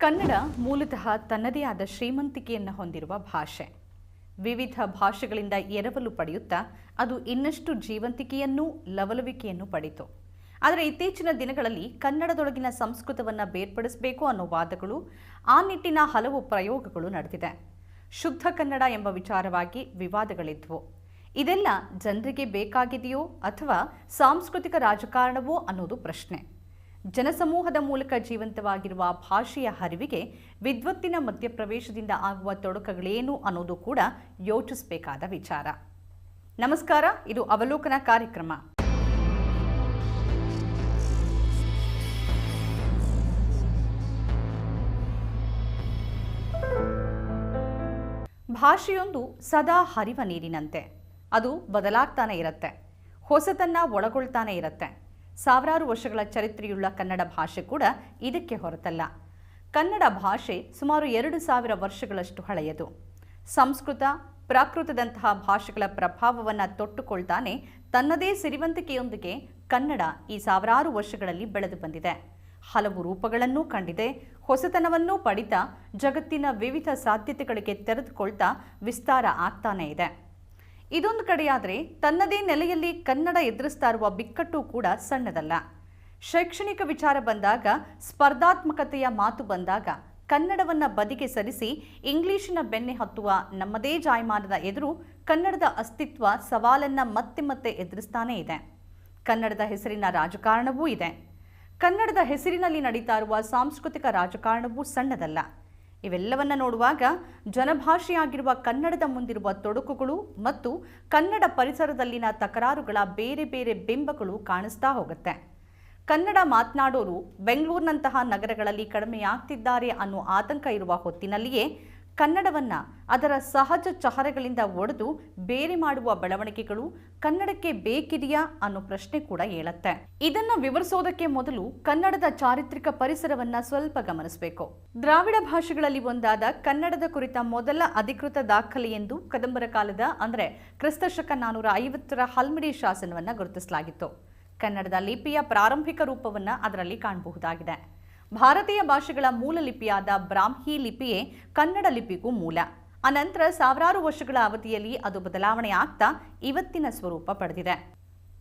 ಕನ್ನಡ ಮೂಲತಃ ತನ್ನದೇ ಆದ ಶ್ರೀಮಂತಿಕೆಯನ್ನು ಹೊಂದಿರುವ ಭಾಷೆ. ವಿವಿಧ ಭಾಷೆಗಳಿಂದ ಎರವಲು ಪಡೆಯುತ್ತಾ ಅದು ಇನ್ನಷ್ಟು ಜೀವಂತಿಕೆಯನ್ನು ಲವಲವಿಕೆಯನ್ನು ಪಡೆಯಿತು. ಆದರೆ ಇತ್ತೀಚಿನ ದಿನಗಳಲ್ಲಿ ಕನ್ನಡದೊಳಗಿನ ಸಂಸ್ಕೃತವನ್ನು ಬೇರ್ಪಡಿಸಬೇಕು ಅನ್ನೋ ವಾದಗಳು, ಆ ನಿಟ್ಟಿನ ಹಲವು ಪ್ರಯೋಗಗಳು ನಡೆದಿದೆ. ಶುದ್ಧ ಕನ್ನಡ ಎಂಬ ವಿಚಾರವಾಗಿ ವಿವಾದಗಳಿದ್ವು. ಇದೆಲ್ಲ ಜನರಿಗೆ ಬೇಕಾಗಿದೆಯೋ ಅಥವಾ ಸಾಂಸ್ಕೃತಿಕ ರಾಜಕಾರಣವೋ ಅನ್ನೋದು ಪ್ರಶ್ನೆ. ಜನಸಮೂಹದ ಮೂಲಕ ಜೀವಂತವಾಗಿರುವ ಭಾಷೆಯ ಹರಿವಿಗೆ ವಿದ್ವತ್ತಿನ ಮಧ್ಯಪ್ರವೇಶದಿಂದ ಆಗುವ ತೊಡಕಗಳೇನು ಅನ್ನೋದು ಕೂಡ ಯೋಚಿಸಬೇಕಾದ ವಿಚಾರ. ನಮಸ್ಕಾರ, ಇದು ಅವಲೋಕನ ಕಾರ್ಯಕ್ರಮ. ಭಾಷೆಯೊಂದು ಸದಾ ಹರಿವ ನೀರಿನಂತೆ. ಅದು ಬದಲಾಗ್ತಾನೆ ಇರುತ್ತೆ. ಹೊಸತನ್ನ ಒಳಗೊಳ್ತಾನೆ ಇರುತ್ತೆ. ಸಾವಿರಾರು ವರ್ಷಗಳ ಚರಿತ್ರೆಯುಳ್ಳ ಕನ್ನಡ ಭಾಷೆ ಕೂಡ ಇದಕ್ಕೆ ಹೊರತಲ್ಲ. ಕನ್ನಡ ಭಾಷೆ ಸುಮಾರು ಎರಡು ಸಾವಿರ ವರ್ಷಗಳಷ್ಟು ಹಳೆಯದು. ಸಂಸ್ಕೃತ, ಪ್ರಾಕೃತದಂತಹ ಭಾಷೆಗಳ ಪ್ರಭಾವವನ್ನು ತೊಟ್ಟುಕೊಳ್ತಾನೆ ತನ್ನದೇ ಸಿರಿವಂತಿಕೆಯೊಂದಿಗೆ ಕನ್ನಡ ಈ ಸಾವಿರಾರು ವರ್ಷಗಳಲ್ಲಿ ಬೆಳೆದು ಬಂದಿದೆ. ಹಲವು ರೂಪಗಳನ್ನೂ ಕಂಡಿದೆ, ಹೊಸತನವನ್ನೂ ಪಡಿತಾ ಜಗತ್ತಿನ ವಿವಿಧ ಸಾಧ್ಯತೆಗಳಿಗೆ ತೆರೆದುಕೊಳ್ತಾ ವಿಸ್ತಾರ ಆಗ್ತಾನೇ ಇದೆ. ಇದೊಂದು ಕಡೆಯಾದರೆ ತನ್ನದೇ ನೆಲೆಯಲ್ಲಿ ಕನ್ನಡ ಎದುರಿಸ್ತಾ ಇರುವ ಬಿಕ್ಕಟ್ಟು ಕೂಡ ಸಣ್ಣದಲ್ಲ. ಶೈಕ್ಷಣಿಕ ವಿಚಾರ ಬಂದಾಗ, ಸ್ಪರ್ಧಾತ್ಮಕತೆಯ ಮಾತು ಬಂದಾಗ ಕನ್ನಡವನ್ನು ಬದಿಗೆ ಸರಿಸಿ ಇಂಗ್ಲಿಶಿನ ಬೆನ್ನೆ ಹತ್ತುವ ನಮ್ಮದೇ ಜಾಯಮಾನದ ಎದುರು ಕನ್ನಡದ ಅಸ್ತಿತ್ವ ಸವಾಲನ್ನ ಮತ್ತೆ ಮತ್ತೆ ಎದುರಿಸ್ತಾನೇ ಇದೆ. ಕನ್ನಡದ ಹೆಸರಿನ ರಾಜಕಾರಣವೂ ಇದೆ. ಕನ್ನಡದ ಹೆಸರಿನಲ್ಲಿ ನಡೀತಾ ಇರುವ ಸಾಂಸ್ಕೃತಿಕ ರಾಜಕಾರಣವೂ ಸಣ್ಣದಲ್ಲ. ಇವೆಲ್ಲವನ್ನ ನೋಡುವಾಗ ಜನಭಾಷೆಯಾಗಿರುವ ಕನ್ನಡದ ಮುಂದಿರುವ ತೊಡಕುಗಳು ಮತ್ತು ಕನ್ನಡ ಪರಿಸರದಲ್ಲಿನ ತಕರಾರುಗಳ ಬೇರೆ ಬೇರೆ ಬಿಂಬಗಳು ಕಾಣಿಸ್ತಾ ಹೋಗುತ್ತೆ. ಕನ್ನಡ ಮಾತನಾಡೋರು ಬೆಂಗಳೂರಿನಂತಹ ನಗರಗಳಲ್ಲಿ ಕಡಿಮೆಯಾಗ್ತಿದ್ದಾರೆ ಅನ್ನೋ ಆತಂಕ ಇರುವ ಹೊತ್ತಿನಲ್ಲಿಯೇ ಕನ್ನಡವನ್ನ ಅದರ ಸಹಜ ಚಹರೆಗಳಿಂದ ಒಡೆದು ಬೇರೆ ಮಾಡುವ ಬೆಳವಣಿಗೆಗಳು ಕನ್ನಡಕ್ಕೆ ಬೇಕಿದೆಯಾ ಅನ್ನೋ ಪ್ರಶ್ನೆ ಕೂಡ ಹೇಳತ್ತೆ ಇದನ್ನು ವಿವರಿಸೋದಕ್ಕೆ ಮೊದಲು ಕನ್ನಡದ ಚಾರಿತ್ರಿಕ ಪರಿಸರವನ್ನ ಸ್ವಲ್ಪ ಗಮನಿಸಬೇಕು. ದ್ರಾವಿಡ ಭಾಷೆಗಳಲ್ಲಿ ಒಂದಾದ ಕನ್ನಡದ ಕುರಿತ ಮೊದಲ ಅಧಿಕೃತ ದಾಖಲೆ ಎಂದು ಕದಂಬರ ಕಾಲದ ಅಂದರೆ ಕ್ರಿಸ್ತಶಕ ನಾನೂರ ಐವತ್ತರ ಹಲ್ಮಿಡಿ ಶಾಸನವನ್ನ ಗುರುತಿಸಲಾಗಿತ್ತು. ಕನ್ನಡದ ಲಿಪಿಯ ಪ್ರಾರಂಭಿಕ ರೂಪವನ್ನ ಅದರಲ್ಲಿ ಕಾಣಬಹುದಾಗಿದೆ. ಭಾರತೀಯ ಭಾಷೆಗಳ ಮೂಲ ಲಿಪಿಯಾದ ಬ್ರಾಹ್ಮಿ ಲಿಪಿಯೇ ಕನ್ನಡ ಲಿಪಿಗೂ ಮೂಲ. ಅನಂತರ ಸಾವಿರಾರು ವರ್ಷಗಳ ಅವಧಿಯಲ್ಲಿ ಅದು ಬದಲಾವಣೆ ಆಗ್ತಾ ಇವತ್ತಿನ ಸ್ವರೂಪ ಪಡೆದಿದೆ.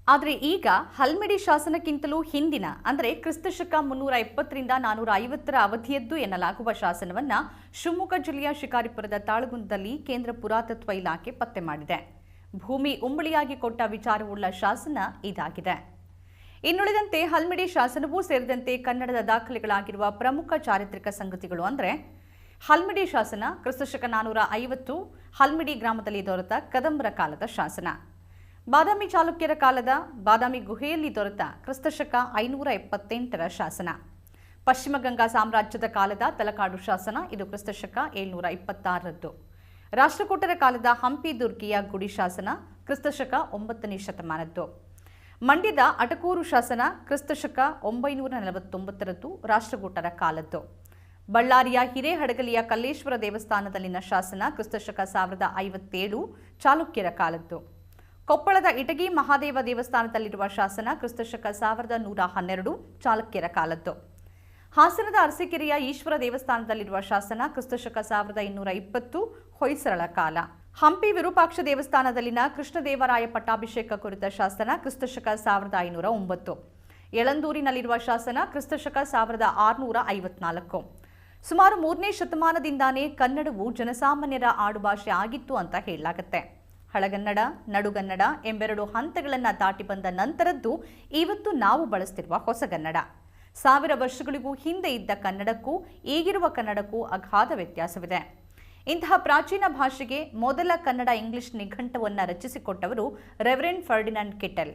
ಆದರೆ ಈಗ ಹಲ್ಮಿಡಿ ಶಾಸನಕ್ಕಿಂತಲೂ ಹಿಂದಿನ, ಅಂದರೆ ಕ್ರಿಸ್ತಶಕ ಮುನ್ನೂರ ಇಪ್ಪತ್ತರಿಂದ ನಾನೂರ ಐವತ್ತರ ಅವಧಿಯದ್ದು ಎನ್ನಲಾಗುವ ಶಾಸನವನ್ನು ಶಿವಮೊಗ್ಗ ಜಿಲ್ಲೆಯ ಶಿಕಾರಿಪುರದ ತಾಳಗುಂದದಲ್ಲಿ ಕೇಂದ್ರ ಪುರಾತತ್ವ ಇಲಾಖೆ ಪತ್ತೆ ಮಾಡಿದೆ. ಭೂಮಿ ಉಂಬಳಿಯಾಗಿ ಕೊಟ್ಟ ವಿಚಾರವುಳ್ಳ ಶಾಸನ ಇದಾಗಿದೆ. ಇನ್ನುಳಿದಂತೆ ಹಲ್ಮಿಡಿ ಶಾಸನವೂ ಸೇರಿದಂತೆ ಕನ್ನಡದ ದಾಖಲೆಗಳಾಗಿರುವ ಪ್ರಮುಖ ಚಾರಿತ್ರಿಕ ಸಂಗತಿಗಳು ಅಂದರೆ ಹಲ್ಮಿಡಿ ಶಾಸನ ಕ್ರಿಸ್ತಶಕ ನಾನೂರ ಐವತ್ತು, ಹಲ್ಮಿಡಿ ಗ್ರಾಮದಲ್ಲಿ ದೊರೆತ ಕದಂಬರ ಕಾಲದ ಶಾಸನ. ಬಾದಾಮಿ ಚಾಲುಕ್ಯರ ಕಾಲದ ಬಾದಾಮಿ ಗುಹೆಯಲ್ಲಿ ದೊರೆತ ಕ್ರಿಸ್ತಶಕ ಐನೂರ ಎಪ್ಪತ್ತೆಂಟರ ಶಾಸನ. ಪಶ್ಚಿಮ ಗಂಗಾ ಸಾಮ್ರಾಜ್ಯದ ಕಾಲದ ತಲಕಾಡು ಶಾಸನ ಇದು ಕ್ರಿಸ್ತಶಕ ಏಳ್ನೂರ ಇಪ್ಪತ್ತಾರರದ್ದು. ರಾಷ್ಟ್ರಕೂಟರ ಕಾಲದ ಹಂಪಿ ದುರ್ಗಿಯ ಗುಡಿ ಶಾಸನ ಕ್ರಿಸ್ತಶಕ ಒಂಬತ್ತನೇ ಶತಮಾನದ್ದು. ಮಂಡ್ಯದ ಅಟಕೂರು ಶಾಸನ ಕ್ರಿಸ್ತಶಕ ಒಂಬೈನೂರ ನಲವತ್ತೊಂಬತ್ತರದ್ದು ರಾಷ್ಟ್ರಕೂಟರ ಕಾಲದ್ದು. ಬಳ್ಳಾರಿಯ ಹಿರೇಹಡಗಲಿಯ ಕಲ್ಲೇಶ್ವರ ದೇವಸ್ಥಾನದಲ್ಲಿನ ಶಾಸನ ಕ್ರಿಸ್ತಶಕ ಸಾವಿರದ ಐವತ್ತೇಳು ಚಾಲುಕ್ಯರ ಕಾಲದ್ದು. ಕೊಪ್ಪಳದ ಇಟಗಿ ಮಹಾದೇವ ದೇವಸ್ಥಾನದಲ್ಲಿರುವ ಶಾಸನ ಕ್ರಿಸ್ತಶಕ ಸಾವಿರದ ನೂರ ಹನ್ನೆರಡು ಚಾಲುಕ್ಯರ ಕಾಲದ್ದು. ಹಾಸನದ ಅರಸೀಕೆರೆಯ ಈಶ್ವರ ದೇವಸ್ಥಾನದಲ್ಲಿರುವ ಶಾಸನ ಕ್ರಿಸ್ತಶಕ ಸಾವಿರದ ಇನ್ನೂರ ಇಪ್ಪತ್ತು ಹೊಯ್ಸರಳ ಕಾಲ. ಹಂಪಿ ವಿರೂಪಾಕ್ಷ ದೇವಸ್ಥಾನದಲ್ಲಿನ ಕೃಷ್ಣದೇವರಾಯ ಪಟ್ಟಾಭಿಷೇಕ ಕುರಿತ ಶಾಸನ ಕ್ರಿಸ್ತಶಕ ಸಾವಿರದ ಐನೂರ ಒಂಬತ್ತು. ಯಳಂದೂರಿನಲ್ಲಿರುವ ಶಾಸನ ಕ್ರಿಸ್ತಶಕ ಸಾವಿರದ ಆರುನೂರ ಐವತ್ನಾಲ್ಕು. ಸುಮಾರು ಮೂರನೇ ಶತಮಾನದಿಂದಾನೇ ಕನ್ನಡವು ಜನಸಾಮಾನ್ಯರ ಆಡುಭಾಷೆ ಆಗಿತ್ತು ಅಂತ ಹೇಳಲಾಗುತ್ತೆ. ಹಳಗನ್ನಡ, ನಡುಗನ್ನಡ ಎಂಬೆರಡು ಹಂತಗಳನ್ನು ದಾಟಿ ಬಂದ ನಂತರದ್ದು ಇವತ್ತು ನಾವು ಬಳಸ್ತಿರುವ ಹೊಸಗನ್ನಡ. ಸಾವಿರ ವರ್ಷಗಳಿಗೂ ಹಿಂದೆ ಇದ್ದ ಕನ್ನಡಕ್ಕೂ, ಈಗಿರುವ ಕನ್ನಡಕ್ಕೂ ಅಗಾಧ ವ್ಯತ್ಯಾಸವಿದೆ. ಇಂತಹ ಪ್ರಾಚೀನ ಭಾಷೆಗೆ ಮೊದಲ ಕನ್ನಡ ಇಂಗ್ಲಿಷ್ ನಿಘಂಟವನ್ನು ರಚಿಸಿಕೊಟ್ಟವರು ರೆವರೆಂಡ್ ಫರ್ಡಿನಾಂಡ್ ಕಿಟೆಲ್.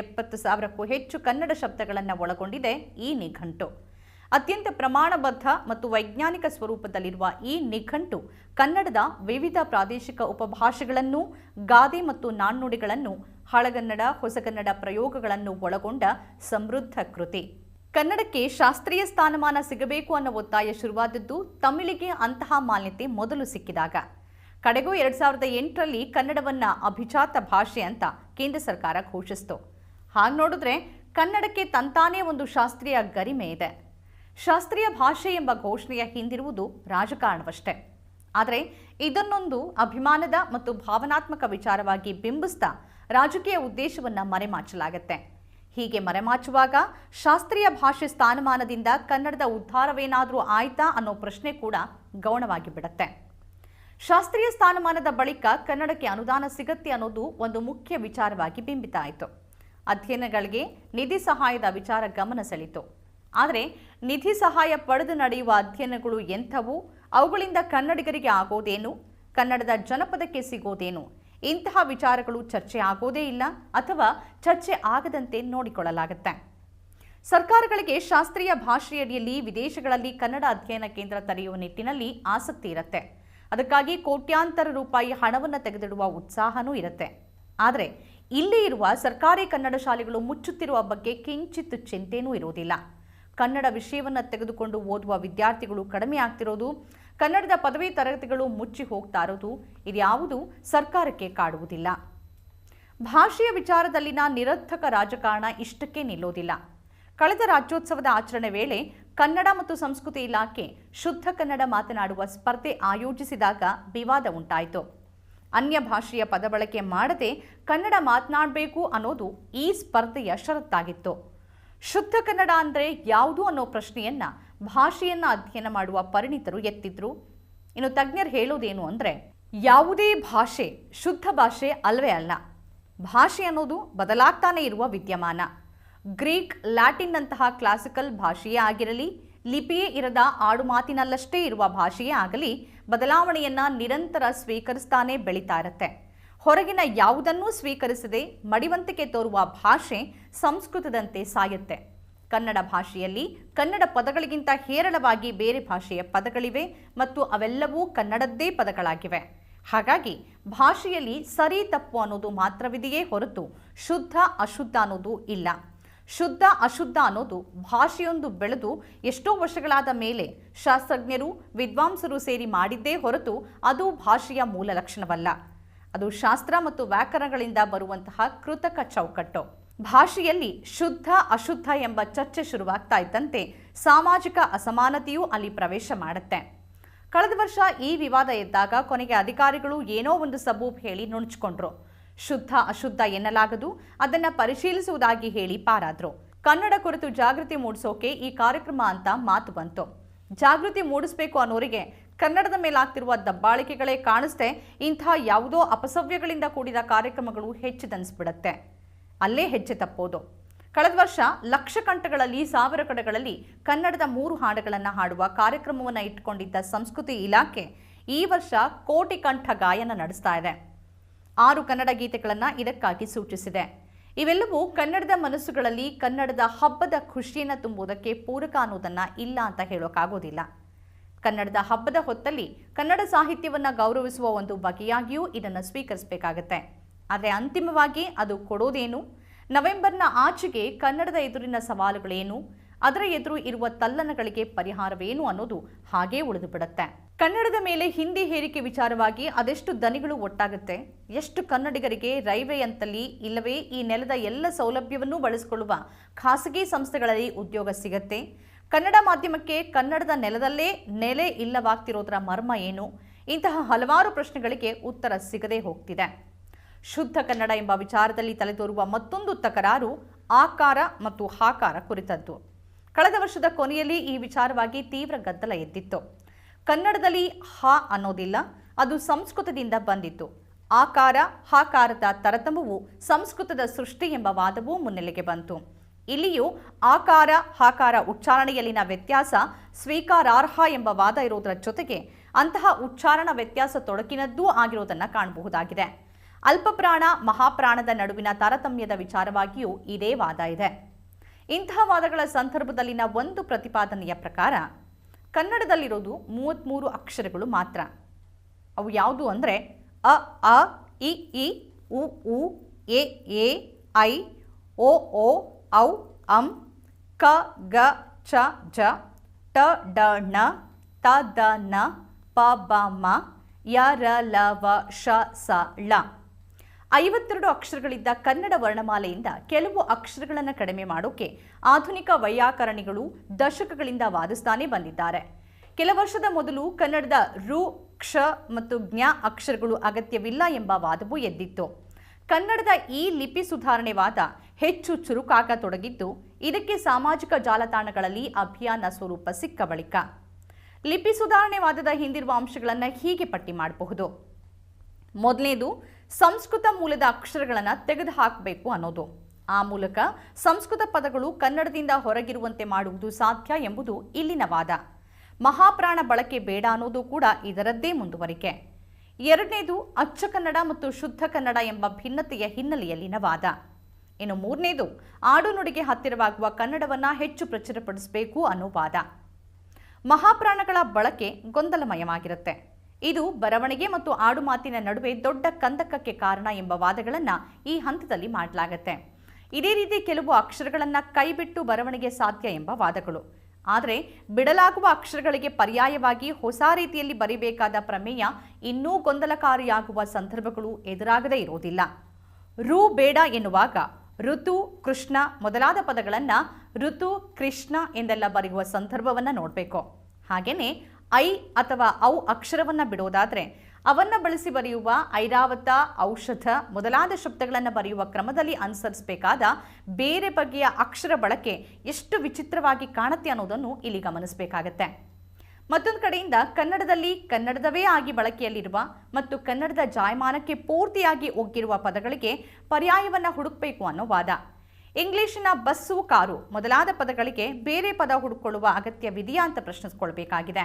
ಎಪ್ಪತ್ತು ಸಾವಿರಕ್ಕೂ ಹೆಚ್ಚು ಕನ್ನಡ ಶಬ್ದಗಳನ್ನು ಒಳಗೊಂಡಿದೆ ಈ ನಿಘಂಟು. ಅತ್ಯಂತ ಪ್ರಮಾಣಬದ್ಧ ಮತ್ತು ವೈಜ್ಞಾನಿಕ ಸ್ವರೂಪದಲ್ಲಿರುವ ಈ ನಿಘಂಟು ಕನ್ನಡದ ವಿವಿಧ ಪ್ರಾದೇಶಿಕ ಉಪಭಾಷೆಗಳನ್ನು, ಗಾದೆ ಮತ್ತು ನಾಣ್ಣುಡಿಗಳನ್ನು, ಹಳಗನ್ನಡ, ಹೊಸಗನ್ನಡ ಪ್ರಯೋಗಗಳನ್ನು ಒಳಗೊಂಡ ಸಮೃದ್ಧ ಕೃತಿ. ಕನ್ನಡಕ್ಕೆ ಶಾಸ್ತ್ರೀಯ ಸ್ಥಾನಮಾನ ಸಿಗಬೇಕು ಅನ್ನೋ ಒತ್ತಾಯ ಶುರುವಾದದ್ದು ತಮಿಳಿಗೆ ಅಂತಹ ಮಾನ್ಯತೆ ಮೊದಲು ಸಿಕ್ಕಿದಾಗ. ಕಡೆಗೂ ಎರಡ್ ಸಾವಿರದ ಎಂಟರಲ್ಲಿ ಕನ್ನಡವನ್ನ ಅಭಿಜಾತ ಭಾಷೆ ಅಂತ ಕೇಂದ್ರ ಸರ್ಕಾರ ಘೋಷಿಸಿತು. ಹಾಗೆ ನೋಡಿದ್ರೆ ಕನ್ನಡಕ್ಕೆ ತಂತಾನೇ ಒಂದು ಶಾಸ್ತ್ರೀಯ ಗರಿಮೆ ಇದೆ. ಶಾಸ್ತ್ರೀಯ ಭಾಷೆ ಎಂಬ ಘೋಷಣೆಯ ಹಿಂದಿರುವುದು ರಾಜಕಾರಣವಷ್ಟೇ. ಆದರೆ ಇದನ್ನೊಂದು ಅಭಿಮಾನದ ಮತ್ತು ಭಾವನಾತ್ಮಕ ವಿಚಾರವಾಗಿ ಬಿಂಬಿಸ್ತಾ ರಾಜಕೀಯ ಉದ್ದೇಶವನ್ನು ಮರೆಮಾಚಲಾಗತ್ತೆ. ಹೀಗೆ ಮರೆಮಾಚುವಾಗ ಶಾಸ್ತ್ರೀಯ ಭಾಷೆ ಸ್ಥಾನಮಾನದಿಂದ ಕನ್ನಡದ ಉದ್ಧಾರವೇನಾದರೂ ಆಯ್ತಾ ಅನ್ನೋ ಪ್ರಶ್ನೆ ಕೂಡ ಗೌಣವಾಗಿ ಬಿಡುತ್ತೆ. ಶಾಸ್ತ್ರೀಯ ಸ್ಥಾನಮಾನದ ಬಳಿಕ ಕನ್ನಡಕ್ಕೆ ಅನುದಾನ ಸಿಗತ್ತೆ ಅನ್ನೋದು ಒಂದು ಮುಖ್ಯ ವಿಚಾರವಾಗಿ ಬಿಂಬಿತ ಆಯಿತು. ಅಧ್ಯಯನಗಳಿಗೆ ನಿಧಿ ಸಹಾಯದ ವಿಚಾರ ಗಮನ ಸೆಳೀತು. ಆದರೆ ನಿಧಿ ಸಹಾಯ ಪಡೆದು ನಡೆಯುವ ಅಧ್ಯಯನಗಳು ಎಂಥವು? ಅವುಗಳಿಂದ ಕನ್ನಡಿಗರಿಗೆ ಆಗೋದೇನು? ಕನ್ನಡದ ಜನಪದಕ್ಕೆ ಸಿಗೋದೇನು? ಇಂತಹ ವಿಚಾರಗಳು ಚರ್ಚೆ ಆಗೋದೇ ಇಲ್ಲ ಅಥವಾ ಚರ್ಚೆ ಆಗದಂತೆ ನೋಡಿಕೊಳ್ಳಲಾಗುತ್ತೆ. ಸರ್ಕಾರಗಳಿಗೆ ಶಾಸ್ತ್ರೀಯ ಭಾಷೆಯಡಿಯಲ್ಲಿ ವಿದೇಶಗಳಲ್ಲಿ ಕನ್ನಡ ಅಧ್ಯಯನ ಕೇಂದ್ರ ತೆರೆಯುವ ನಿಟ್ಟಿನಲ್ಲಿ ಆಸಕ್ತಿ ಇರುತ್ತೆ. ಅದಕ್ಕಾಗಿ ಕೋಟ್ಯಾಂತರ ರೂಪಾಯಿ ಹಣವನ್ನು ತೆಗೆದಿಡುವ ಉತ್ಸಾಹನೂ ಇರುತ್ತೆ. ಆದರೆ ಇಲ್ಲಿ ಇರುವ ಸರ್ಕಾರಿ ಕನ್ನಡ ಶಾಲೆಗಳು ಮುಚ್ಚುತ್ತಿರುವ ಬಗ್ಗೆ ಕಿಂಚಿತ್ ಚಿಂತೆನೂ ಇರುವುದಿಲ್ಲ. ಕನ್ನಡ ವಿಷಯವನ್ನು ತೆಗೆದುಕೊಂಡು ಓದುವ ವಿದ್ಯಾರ್ಥಿಗಳು ಕಡಿಮೆ ಆಗ್ತಿರೋದು, ಕನ್ನಡದ ಪದವಿ ತರಗತಿಗಳು ಮುಚ್ಚಿ ಹೋಗ್ತಾ ಇರೋದು ಇದ್ಯಾವುದು ಸರ್ಕಾರಕ್ಕೆ ಕಾಡುವುದಿಲ್ಲ. ಭಾಷೆಯ ವಿಚಾರದಲ್ಲಿನ ನಿರರ್ಥಕ ರಾಜಕಾರಣ ಇಷ್ಟಕ್ಕೆ ನಿಲ್ಲೋದಿಲ್ಲ. ಕಳೆದ ರಾಜ್ಯೋತ್ಸವದ ಆಚರಣೆ ವೇಳೆ ಕನ್ನಡ ಮತ್ತು ಸಂಸ್ಕೃತಿ ಇಲಾಖೆ ಶುದ್ಧ ಕನ್ನಡ ಮಾತನಾಡುವ ಸ್ಪರ್ಧೆ ಆಯೋಜಿಸಿದಾಗ ವಿವಾದ ಉಂಟಾಯಿತು. ಅನ್ಯ ಭಾಷೆಯ ಪದಬಳಕೆ ಮಾಡದೆ ಕನ್ನಡ ಮಾತನಾಡಬೇಕು ಅನ್ನೋದು ಈ ಸ್ಪರ್ಧೆಯ ಷರತ್ತಾಗಿತ್ತು. ಶುದ್ಧ ಕನ್ನಡ ಅಂದರೆ ಯಾವುದು ಅನ್ನೋ ಪ್ರಶ್ನೆಯನ್ನ ಭಾಷೆಯನ್ನ ಅಧ್ಯಯನ ಮಾಡುವ ಪರಿಣಿತರು ಎತ್ತಿದ್ರು. ಇನ್ನು ತಜ್ಞರು ಹೇಳೋದೇನು ಅಂದರೆ, ಯಾವುದೇ ಭಾಷೆ ಶುದ್ಧ ಭಾಷೆ ಅಲ್ವೇ ಅಲ್ಲ. ಭಾಷೆ ಅನ್ನೋದು ಬದಲಾಗ್ತಾನೆ ಇರುವ ವಿದ್ಯಮಾನ. ಗ್ರೀಕ್ ಲ್ಯಾಟಿನ್ನಂತಹ ಕ್ಲಾಸಿಕಲ್ ಭಾಷೆಯೇ ಆಗಿರಲಿ, ಲಿಪಿಯೇ ಇರದ ಆಡುಮಾತಿನಲ್ಲಷ್ಟೇ ಇರುವ ಭಾಷೆಯೇ ಆಗಲಿ, ಬದಲಾವಣೆಯನ್ನ ನಿರಂತರ ಸ್ವೀಕರಿಸ್ತಾನೆ ಬೆಳೀತಾ ಇರುತ್ತೆ. ಹೊರಗಿನ ಯಾವುದನ್ನೂ ಸ್ವೀಕರಿಸದೆ ಮಡಿವಂತಿಕೆ ತೋರುವ ಭಾಷೆ ಸಂಸ್ಕೃತದಂತೆ ಸಾಯುತ್ತೆ. ಕನ್ನಡ ಭಾಷೆಯಲ್ಲಿ ಕನ್ನಡ ಪದಗಳಿಗಿಂತ ಹೇರಳವಾಗಿ ಬೇರೆ ಭಾಷೆಯ ಪದಗಳಿವೆ ಮತ್ತು ಅವೆಲ್ಲವೂ ಕನ್ನಡದ್ದೇ ಪದಗಳಾಗಿವೆ. ಹಾಗಾಗಿ ಭಾಷೆಯಲ್ಲಿ ಸರಿ ತಪ್ಪು ಅನ್ನೋದು ಮಾತ್ರವಿದೆಯೇ ಹೊರತು ಶುದ್ಧ ಅಶುದ್ಧ ಅನ್ನೋದು ಇಲ್ಲ. ಶುದ್ಧ ಅಶುದ್ಧ ಅನ್ನೋದು ಭಾಷೆಯೊಂದು ಬೆಳೆದು ಎಷ್ಟೋ ವರ್ಷಗಳಾದ ಮೇಲೆ ಶಾಸ್ತ್ರಜ್ಞರು, ವಿದ್ವಾಂಸರು ಸೇರಿ ಮಾಡಿದ್ದೇ ಹೊರತು ಅದು ಭಾಷೆಯ ಮೂಲ ಲಕ್ಷಣವಲ್ಲ. ಅದು ಶಾಸ್ತ್ರ ಮತ್ತು ವ್ಯಾಕರಣಗಳಿಂದ ಬರುವಂತಹ ಕೃತಕ ಚೌಕಟ್ಟು. ಭಾಷೆಯಲ್ಲಿ ಶುದ್ಧ, ಅಶುದ್ಧ ಎಂಬ ಚರ್ಚೆ ಶುರುವಾಗ್ತಾ ಇದ್ದಂತೆ ಸಾಮಾಜಿಕ ಅಸಮಾನತೆಯೂ ಅಲ್ಲಿ ಪ್ರವೇಶ ಮಾಡುತ್ತೆ. ಕಳೆದ ವರ್ಷ ಈ ವಿವಾದ ಎದ್ದಾಗ ಕೊನೆಗೆ ಅಧಿಕಾರಿಗಳು ಏನೋ ಒಂದು ಸಬೂಬ್ ಹೇಳಿ ನುಣುಚಿಕೊಂಡ್ರು. ಶುದ್ಧ, ಅಶುದ್ಧ ಎನ್ನಲಾಗದು, ಅದನ್ನ ಪರಿಶೀಲಿಸುವುದಾಗಿ ಹೇಳಿ ಪಾರಾದ್ರು. ಕನ್ನಡ ಕುರಿತು ಜಾಗೃತಿ ಮೂಡಿಸೋಕೆ ಈ ಕಾರ್ಯಕ್ರಮ ಅಂತ ಮಾತು ಬಂತು. ಜಾಗೃತಿ ಮೂಡಿಸಬೇಕು ಅನ್ನೋರಿಗೆ ಕನ್ನಡದ ಮೇಲಾಗ್ತಿರುವ ದಬ್ಬಾಳಿಕೆಗಳೇ ಕಾಣಿಸ್ದೆ ಇಂಥ ಯಾವುದೋ ಅಪಸವ್ಯಗಳಿಂದ ಕೂಡಿದ ಕಾರ್ಯಕ್ರಮಗಳು ಹೆಚ್ಚಿದನಿಸ್ಬಿಡತ್ತೆ ಅಲ್ಲೇ ಹೆಜ್ಜೆ ತಪ್ಪೋದು. ಕಳೆದ ವರ್ಷ ಲಕ್ಷ ಕಂಠಗಳಲ್ಲಿ ಸಾವಿರ ಕಡೆಗಳಲ್ಲಿ ಕನ್ನಡದ ಮೂರು ಹಾಡುಗಳನ್ನು ಹಾಡುವ ಕಾರ್ಯಕ್ರಮವನ್ನು ಇಟ್ಟುಕೊಂಡಿದ್ದ ಸಂಸ್ಕೃತಿ ಇಲಾಖೆ ಈ ವರ್ಷ ಕೋಟಿ ಕಂಠ ಗಾಯನ ನಡೆಸ್ತಾ ಇದೆ. ಆರು ಕನ್ನಡ ಗೀತೆಗಳನ್ನು ಇದಕ್ಕಾಗಿ ಸೂಚಿಸಿದೆ. ಇವೆಲ್ಲವೂ ಕನ್ನಡದ ಮನಸ್ಸುಗಳಲ್ಲಿ ಕನ್ನಡದ ಹಬ್ಬದ ಖುಷಿಯನ್ನು ತುಂಬುವುದಕ್ಕೆ ಪೂರಕ ಅನ್ನೋದನ್ನು ಇಲ್ಲ ಅಂತ ಹೇಳೋಕ್ಕಾಗೋದಿಲ್ಲ ಕನ್ನಡದ ಹಬ್ಬದ ಹೊತ್ತಲ್ಲಿ ಕನ್ನಡ ಸಾಹಿತ್ಯವನ್ನು ಗೌರವಿಸುವ ಒಂದು ಬಗೆಯಾಗಿಯೂ ಇದನ್ನು ಸ್ವೀಕರಿಸಬೇಕಾಗತ್ತೆ. ಆದರೆ ಅಂತಿಮವಾಗಿ ಅದು ಕೊಡೋದೇನು? ನವೆಂಬರ್ನ ಆಚೆಗೆ ಕನ್ನಡದ ಎದುರಿನ ಸವಾಲುಗಳೇನು? ಅದರ ಎದುರು ಇರುವ ತಲ್ಲಣಗಳಿಗೆ ಪರಿಹಾರವೇನು ಅನ್ನೋದು ಹಾಗೇ ಉಳಿದು ಬಿಡುತ್ತೆ ಕನ್ನಡದ ಮೇಲೆ ಹಿಂದಿ ಹೇರಿಕೆ ವಿಚಾರವಾಗಿ ಅದೆಷ್ಟು ದನಿಗಳು ಒಟ್ಟಾಗುತ್ತೆ? ಎಷ್ಟು ಕನ್ನಡಿಗರಿಗೆ ರೈಲ್ವೆ ಅಂತಲ್ಲಿ ಇಲ್ಲವೇ ಈ ನೆಲದ ಎಲ್ಲ ಸೌಲಭ್ಯವನ್ನೂ ಬಳಸಿಕೊಳ್ಳುವ ಖಾಸಗಿ ಸಂಸ್ಥೆಗಳಲ್ಲಿ ಉದ್ಯೋಗ ಸಿಗತ್ತೆ? ಕನ್ನಡ ಮಾಧ್ಯಮಕ್ಕೆ ಕನ್ನಡದ ನೆಲದಲ್ಲೇ ನೆಲೆ ಇಲ್ಲವಾಗ್ತಿರೋದರ ಮರ್ಮ ಏನು? ಇಂತಹ ಹಲವಾರು ಪ್ರಶ್ನೆಗಳಿಗೆ ಉತ್ತರ ಸಿಗದೇ ಹೋಗ್ತಿದೆ. ಶುದ್ಧ ಕನ್ನಡ ಎಂಬ ವಿಚಾರದಲ್ಲಿ ತಲೆದೋರುವ ಮತ್ತೊಂದು ತಕರಾರು, ಆಕಾರ ಮತ್ತು ಹಾಕಾರ ಕುರಿತದ್ದು. ಕಳೆದ ವರ್ಷದ ಕೊನೆಯಲ್ಲಿ ಈ ವಿಚಾರವಾಗಿ ತೀವ್ರ ಗದ್ದಲ ಎದ್ದಿತ್ತು. ಕನ್ನಡದಲ್ಲಿ ಹ ಅನ್ನೋದಿಲ್ಲ, ಅದು ಸಂಸ್ಕೃತದಿಂದ ಬಂದಿತ್ತು. ಆಕಾರ, ಹಾಕಾರದ ತರತಮವು ಸಂಸ್ಕೃತದ ಸೃಷ್ಟಿ ಎಂಬ ವಾದವೂ ಮುನ್ನೆಲೆಗೆ ಬಂತು. ಇಲ್ಲಿಯೂ ಆಕಾರ, ಹಾಕಾರ, ಉಚ್ಚಾರಣೆಯಲ್ಲಿನ ವ್ಯತ್ಯಾಸ ಸ್ವೀಕಾರಾರ್ಹ ಎಂಬ ವಾದ ಇರೋದರ ಜೊತೆಗೆ ಅಂತಹ ಉಚ್ಚಾರಣ ವ್ಯತ್ಯಾಸ ತೊಡಕಿನದ್ದೂ ಆಗಿರುವುದನ್ನು ಕಾಣಬಹುದಾಗಿದೆ. ಅಲ್ಪಪ್ರಾಣ, ಮಹಾಪ್ರಾಣದ ನಡುವಿನ ತಾರತಮ್ಯದ ವಿಚಾರವಾಗಿಯೂ ಇದೇ ವಾದ ಇದೆ. ಇಂತಹ ವಾದಗಳ ಸಂದರ್ಭದಲ್ಲಿನ ಒಂದು ಪ್ರತಿಪಾದನೆಯ ಪ್ರಕಾರ ಕನ್ನಡದಲ್ಲಿರೋದು ಮೂವತ್ತ್ಮೂರು ಅಕ್ಷರಗಳು ಮಾತ್ರ. ಅವು ಯಾವುದು ಅಂದರೆ, ಅ ಅ, ಇ ಇ, ಉ ಉ, ಎ ಎ, ಐ, ಓ ಓ ಔ, ಅಂ, ಕ, ಗ, ಚ, ಜ, ಟ, ಡ, ಣ, ತ, ದ, ನ, ಪ, ಬ, ಮ, ಯ, ರ, ಲ, ವ ಶ ಸ, ಳ. ಐವತ್ತೆರಡು ಅಕ್ಷರಗಳಿದ್ದ ಕನ್ನಡ ವರ್ಣಮಾಲೆಯಿಂದ ಕೆಲವು ಅಕ್ಷರಗಳನ್ನು ಕಡಿಮೆ ಮಾಡೋಕೆ ಆಧುನಿಕ ವೈಯಾಕರಣಿಗಳು ದಶಕಗಳಿಂದ ವಾದಿಸ್ತಾನೆ ಬಂದಿದ್ದಾರೆ. ಕೆಲ ವರ್ಷದ ಮೊದಲು ಕನ್ನಡದ ರು, ಕ್ಷ ಮತ್ತು ಜ್ಞ ಅಕ್ಷರಗಳು ಅಗತ್ಯವಿಲ್ಲ ಎಂಬ ವಾದವೂ ಎದ್ದಿತ್ತು. ಕನ್ನಡದ ಈ ಲಿಪಿ ಸುಧಾರಣೆ ವಾದ ಹೆಚ್ಚು ಚುರುಕಾಗತೊಡಗಿದ್ದು, ಇದಕ್ಕೆ ಸಾಮಾಜಿಕ ಜಾಲತಾಣಗಳಲ್ಲಿ ಅಭಿಯಾನ ಸ್ವರೂಪ ಸಿಕ್ಕ ಬಳಿಕ. ಲಿಪಿ ಸುಧಾರಣೆ ವಾದದ ಹಿಂದಿರುವ ಅಂಶಗಳನ್ನು ಹೀಗೆ ಪಟ್ಟಿ ಮಾಡಬಹುದು. ಮೊದಲನೇದು ಸಂಸ್ಕೃತ ಮೂಲದ ಅಕ್ಷರಗಳನ್ನು ತೆಗೆದು ಹಾಕಬೇಕು ಅನ್ನೋದು. ಆ ಮೂಲಕ ಸಂಸ್ಕೃತ ಪದಗಳು ಕನ್ನಡದಿಂದ ಹೊರಗಿರುವಂತೆ ಮಾಡುವುದು ಸಾಧ್ಯ ಎಂಬುದು ಇಲ್ಲಿನ ವಾದ. ಮಹಾಪ್ರಾಣ ಬಳಕೆ ಬೇಡ ಅನ್ನೋದು ಕೂಡ ಇದರದ್ದೇ ಮುಂದುವರಿಕೆ. ಎರಡನೇದು, ಅಚ್ಚ ಕನ್ನಡ ಮತ್ತು ಶುದ್ಧ ಕನ್ನಡ ಎಂಬ ಭಿನ್ನತೆಯ ಹಿನ್ನೆಲೆಯಲ್ಲಿನ ವಾದ. ಇನ್ನು ಮೂರನೇದು, ಆಡುನುಡಿಗೆ ಹತ್ತಿರವಾಗುವ ಕನ್ನಡವನ್ನ ಹೆಚ್ಚು ಪ್ರಚುರಪಡಿಸಬೇಕು ಅನ್ನೋ ವಾದ. ಮಹಾಪ್ರಾಣಗಳ ಬಳಕೆ ಗೊಂದಲಮಯವಾಗಿರುತ್ತೆ. ಇದು ಬರವಣಿಗೆ ಮತ್ತು ಆಡು ಮಾತಿನ ನಡುವೆ ದೊಡ್ಡ ಕಂದಕಕ್ಕೆ ಕಾರಣ ಎಂಬ ವಾದಗಳನ್ನು ಈ ಹಂತದಲ್ಲಿ ಮಾಡಲಾಗತ್ತೆ. ಇದೇ ರೀತಿ ಕೆಲವು ಅಕ್ಷರಗಳನ್ನು ಕೈಬಿಟ್ಟು ಬರವಣಿಗೆ ಸಾಧ್ಯ ಎಂಬ ವಾದಗಳು. ಆದರೆ, ಬಿಡಲಾಗುವ ಅಕ್ಷರಗಳಿಗೆ ಪರ್ಯಾಯವಾಗಿ ಹೊಸ ರೀತಿಯಲ್ಲಿ ಬರಿಬೇಕಾದ ಪ್ರಮೇಯ ಇನ್ನೂ ಗೊಂದಲಕಾರಿಯಾಗುವ ಸಂದರ್ಭಗಳು ಎದುರಾಗದೇ ಇರುವುದಿಲ್ಲ ರು ಬೇಡ ಎನ್ನುವಾಗ ಋತು, ಕೃಷ್ಣ ಮೊದಲಾದ ಪದಗಳನ್ನು ಋತು, ಕೃಷ್ಣ ಎಂದೆಲ್ಲ ಬರೆಯುವ ಸಂದರ್ಭವನ್ನು ನೋಡಬೇಕು. ಹಾಗೆಯೇ ಐ ಅಥವಾ ಔ ಅಕ್ಷರವನ್ನು ಬಿಡೋದಾದರೆ ಅವನ್ನ ಬಳಸಿ ಬರೆಯುವ ಐರಾವತ, ಔಷಧ ಮೊದಲಾದ ಶಬ್ದಗಳನ್ನು ಬರೆಯುವ ಕ್ರಮದಲ್ಲಿ ಅನುಸರಿಸಬೇಕಾದ ಬೇರೆ ಬಗೆಯ ಅಕ್ಷರ ಬಳಕೆ ಎಷ್ಟು ವಿಚಿತ್ರವಾಗಿ ಕಾಣುತ್ತೆ ಅನ್ನೋದನ್ನು ಇಲ್ಲಿ ಗಮನಿಸಬೇಕಾಗತ್ತೆ. ಮತ್ತೊಂದು ಕಡೆಯಿಂದ ಕನ್ನಡದಲ್ಲಿ ಕನ್ನಡದವೇ ಆಗಿ ಬಳಕೆಯಲ್ಲಿರುವ ಮತ್ತು ಕನ್ನಡದ ಜಾಯಮಾನಕ್ಕೆ ಪೂರ್ತಿಯಾಗಿ ಒಗ್ಗಿರುವ ಪದಗಳಿಗೆ ಪರ್ಯಾಯವನ್ನು ಹುಡುಕಬೇಕು ಅನ್ನೋ ವಾದ. ಇಂಗ್ಲಿಶಿನ ಬಸ್ಸು, ಕಾರು ಮೊದಲಾದ ಪದಗಳಿಗೆ ಬೇರೆ ಪದ ಹುಡುಕೊಳ್ಳುವ ಅಗತ್ಯವಿದೆಯಾ ಅಂತ ಪ್ರಶ್ನಿಸಿಕೊಳ್ಬೇಕಾಗಿದೆ.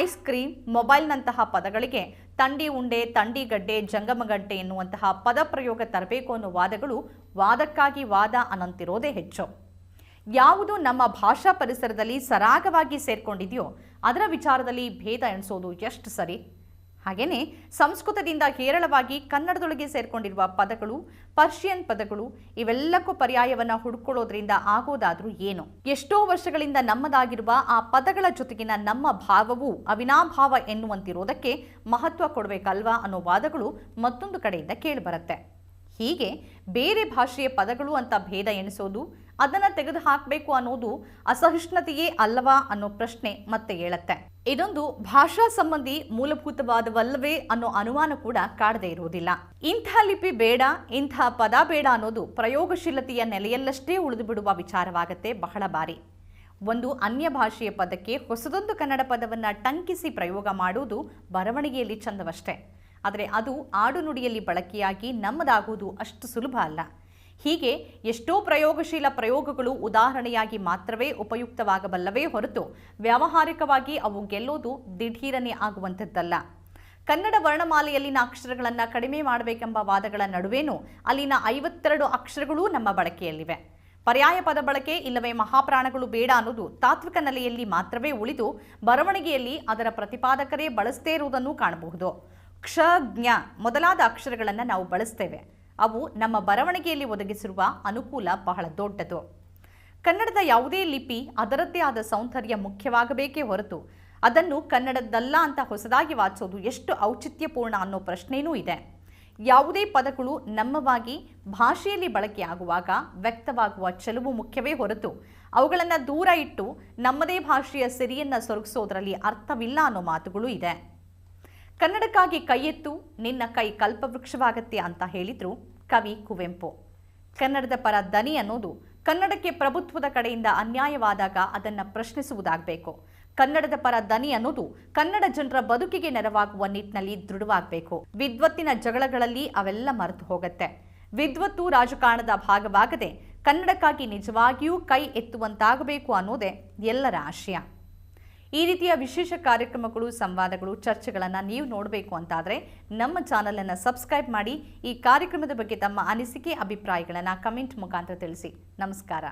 ಐಸ್ ಕ್ರೀಮ್ ಮೊಬೈಲ್ನಂತಹ ಪದಗಳಿಗೆ ತಂಡಿ ಉಂಡೆ ತಂಡಿಗಡ್ಡೆ ಜಂಗಮಗಡ್ಡೆ ಎನ್ನುವಂತಹ ಪದ ಪ್ರಯೋಗ ತರಬೇಕು ಅನ್ನೋ ವಾದಗಳು ವಾದಕ್ಕಾಗಿ ವಾದ ಅನ್ನಂತಿರೋದೇ ಹೆಚ್ಚು. ಯಾವುದು ನಮ್ಮ ಭಾಷಾ ಪರಿಸರದಲ್ಲಿ ಸರಾಗವಾಗಿ ಸೇರ್ಕೊಂಡಿದೆಯೋ ಅದರ ವಿಚಾರದಲ್ಲಿ ಭೇದ ಎಣಿಸೋದು ಎಷ್ಟು ಸರಿ? ಹಾಗೆಯೇ ಸಂಸ್ಕೃತದಿಂದ ಹೇರಳವಾಗಿ ಕನ್ನಡದೊಳಗೆ ಸೇರಿಕೊಂಡಿರುವ ಪದಗಳು, ಪರ್ಷಿಯನ್ ಪದಗಳು, ಇವೆಲ್ಲಕ್ಕೂ ಪರ್ಯಾಯವನ್ನು ಹುಡುಕೊಳ್ಳೋದ್ರಿಂದ ಆಗೋದಾದರೂ ಏನು? ಎಷ್ಟೋ ವರ್ಷಗಳಿಂದ ನಮ್ಮದಾಗಿರುವ ಆ ಪದಗಳ ಜೊತೆಗಿನ ನಮ್ಮ ಭಾವವು ಅವಿನಾಭಾವ ಎನ್ನುವಂತಿರೋದಕ್ಕೆ ಮಹತ್ವ ಕೊಡಬೇಕಲ್ವಾ ಅನ್ನೋ ವಾದಗಳು ಮತ್ತೊಂದು ಕಡೆಯಿಂದ ಕೇಳಿಬರುತ್ತೆ. ಹೀಗೆ ಬೇರೆ ಭಾಷೆಯ ಪದಗಳು ಅಂತ ಭೇದ ಎಣಿಸೋದು ಅದನ್ನು ತೆಗೆದು ಹಾಕಬೇಕು ಅನ್ನೋದು ಅಸಹಿಷ್ಣುತೆಯೇ ಅಲ್ಲವಾ ಅನ್ನೋ ಪ್ರಶ್ನೆ ಮತ್ತೆ ಹೇಳತ್ತೆ ಇದೊಂದು ಭಾಷಾ ಸಂಬಂಧಿ ಮೂಲಭೂತವಾದವಲ್ಲವೇ ಅನ್ನೋ ಅನುಮಾನ ಕೂಡ ಕಾಡದೇ ಇರುವುದಿಲ್ಲ ಇಂಥ ಲಿಪಿ ಬೇಡ, ಇಂಥ ಪದ ಬೇಡ ಅನ್ನೋದು ಪ್ರಯೋಗಶೀಲತೆಯ ನೆಲೆಯಲ್ಲಷ್ಟೇ ಉಳಿದು ಬಿಡುವ ವಿಚಾರವಾಗತ್ತೆ ಬಹಳ ಬಾರಿ. ಒಂದು ಅನ್ಯ ಭಾಷೆಯ ಪದಕ್ಕೆ ಹೊಸದೊಂದು ಕನ್ನಡ ಪದವನ್ನು ಟಂಕಿಸಿ ಪ್ರಯೋಗ ಮಾಡುವುದು ಬರವಣಿಗೆಯಲ್ಲಿ ಚಂದವಷ್ಟೇ. ಆದರೆ ಅದು ಆಡುನುಡಿಯಲ್ಲಿ ಬಳಕೆಯಾಗಿ ನಮ್ಮದಾಗುವುದು ಅಷ್ಟು ಸುಲಭ ಅಲ್ಲ. ಹೀಗೆ ಎಷ್ಟೋ ಪ್ರಯೋಗಶೀಲ ಪ್ರಯೋಗಗಳು ಉದಾಹರಣೆಯಾಗಿ ಮಾತ್ರವೇ ಉಪಯುಕ್ತವಾಗಬಲ್ಲವೇ ಹೊರತು ವ್ಯಾವಹಾರಿಕವಾಗಿ ಅವು ಗೆಲ್ಲೋದು ದಿಢೀರನೆ ಆಗುವಂಥದ್ದಲ್ಲ. ಕನ್ನಡ ವರ್ಣಮಾಲೆಯಲ್ಲಿನ ಅಕ್ಷರಗಳನ್ನು ಕಡಿಮೆ ಮಾಡಬೇಕೆಂಬ ವಾದಗಳ ನಡುವೇನೂ ಅಲ್ಲಿನ ಐವತ್ತೆರಡು ಅಕ್ಷರಗಳೂ ನಮ್ಮ ಬಳಕೆಯಲ್ಲಿವೆ. ಪರ್ಯಾಯ ಪದ ಬಳಕೆ ಇಲ್ಲವೇ ಮಹಾಪ್ರಾಣಗಳು ಬೇಡ ಅನ್ನೋದು ತಾತ್ವಿಕ ನೆಲೆಯಲ್ಲಿ ಮಾತ್ರವೇ ಉಳಿದು ಬರವಣಿಗೆಯಲ್ಲಿ ಅದರ ಪ್ರತಿಪಾದಕರೇ ಬಳಸದೇ ಇರುವುದನ್ನು ಕಾಣಬಹುದು. ಕ್ಷ, ಜ್ಞ ಮೊದಲಾದ ಅಕ್ಷರಗಳನ್ನು ನಾವು ಬಳಸ್ತೇವೆ. ಅವು ನಮ್ಮ ಬರವಣಿಗೆಯಲ್ಲಿ ಒದಗಿಸಿರುವ ಅನುಕೂಲ ಬಹಳ ದೊಡ್ಡದು. ಕನ್ನಡದ ಯಾವುದೇ ಲಿಪಿ ಅದರದ್ದೇ ಆದ ಸೌಂದರ್ಯ ಮುಖ್ಯವಾಗಬೇಕೇ ಹೊರತು ಅದನ್ನು ಕನ್ನಡದ್ದಲ್ಲ ಅಂತ ಹೊಸದಾಗಿ ವಾದಿಸೋದು ಎಷ್ಟು ಔಚಿತ್ಯಪೂರ್ಣ ಅನ್ನೋ ಪ್ರಶ್ನೆಯೂ ಇದೆ. ಯಾವುದೇ ಪದಗಳು ನಮ್ಮವಾಗಿ ಭಾಷೆಯಲ್ಲಿ ಬಳಕೆಯಾಗುವಾಗ ವ್ಯಕ್ತವಾಗುವ ಚೆಲುವು ಮುಖ್ಯವೇ ಹೊರತು ಅವುಗಳನ್ನು ದೂರ ಇಟ್ಟು ನಮ್ಮದೇ ಭಾಷೆಯ ಸಿರಿಯನ್ನು ಸೊರಗಿಸೋದರಲ್ಲಿ ಅರ್ಥವಿಲ್ಲ ಅನ್ನೋ ಮಾತುಗಳು ಇದೆ. ಕನ್ನಡಕ್ಕಾಗಿ ಕೈ ಎತ್ತು ನಿನ್ನ ಕೈ ಕಲ್ಪವೃಕ್ಷವಾಗತ್ತೆ ಅಂತ ಹೇಳಿದ್ರು ಕವಿ ಕುವೆಂಪು. ಕನ್ನಡದ ಪರ ದನಿ ಅನ್ನೋದು ಕನ್ನಡಕ್ಕೆ ಪ್ರಭುತ್ವದ ಕಡೆಯಿಂದ ಅನ್ಯಾಯವಾದಾಗ ಅದನ್ನು ಪ್ರಶ್ನಿಸುವುದಾಗಬೇಕು. ಕನ್ನಡದ ಪರ ದನಿ ಅನ್ನೋದು ಕನ್ನಡ ಜನರ ಬದುಕಿಗೆ ನೆರವಾಗುವ ನಿಟ್ಟಿನಲ್ಲಿ ದೃಢವಾಗಬೇಕು. ವಿದ್ವತ್ತಿನ ಜಗಳಗಳಲ್ಲಿ ಅವೆಲ್ಲ ಮರೆತು ಹೋಗುತ್ತೆ. ವಿದ್ವತ್ತು ರಾಜಕಾರಣದ ಭಾಗವಾಗದೆ ಕನ್ನಡಕ್ಕಾಗಿ ನಿಜವಾಗಿಯೂ ಕೈ ಎತ್ತುವಂತಾಗಬೇಕು ಅನ್ನೋದೇ ಎಲ್ಲರ ಆಶಯ. ಈ ರೀತಿಯ ವಿಶೇಷ ಕಾರ್ಯಕ್ರಮಗಳು, ಸಂವಾದಗಳು, ಚರ್ಚೆಗಳನ್ನು ನೀವು ನೋಡಬೇಕು ಅಂತಾದರೆ ನಮ್ಮ ಚಾನಲನ್ನು ಸಬ್ಸ್ಕ್ರೈಬ್ ಮಾಡಿ ಈ ಕಾರ್ಯಕ್ರಮದ ಬಗ್ಗೆ ತಮ್ಮ ಅನಿಸಿಕೆ, ಅಭಿಪ್ರಾಯಗಳನ್ನು ಕಮೆಂಟ್ ಮುಖಾಂತರ ತಿಳಿಸಿ. ನಮಸ್ಕಾರ.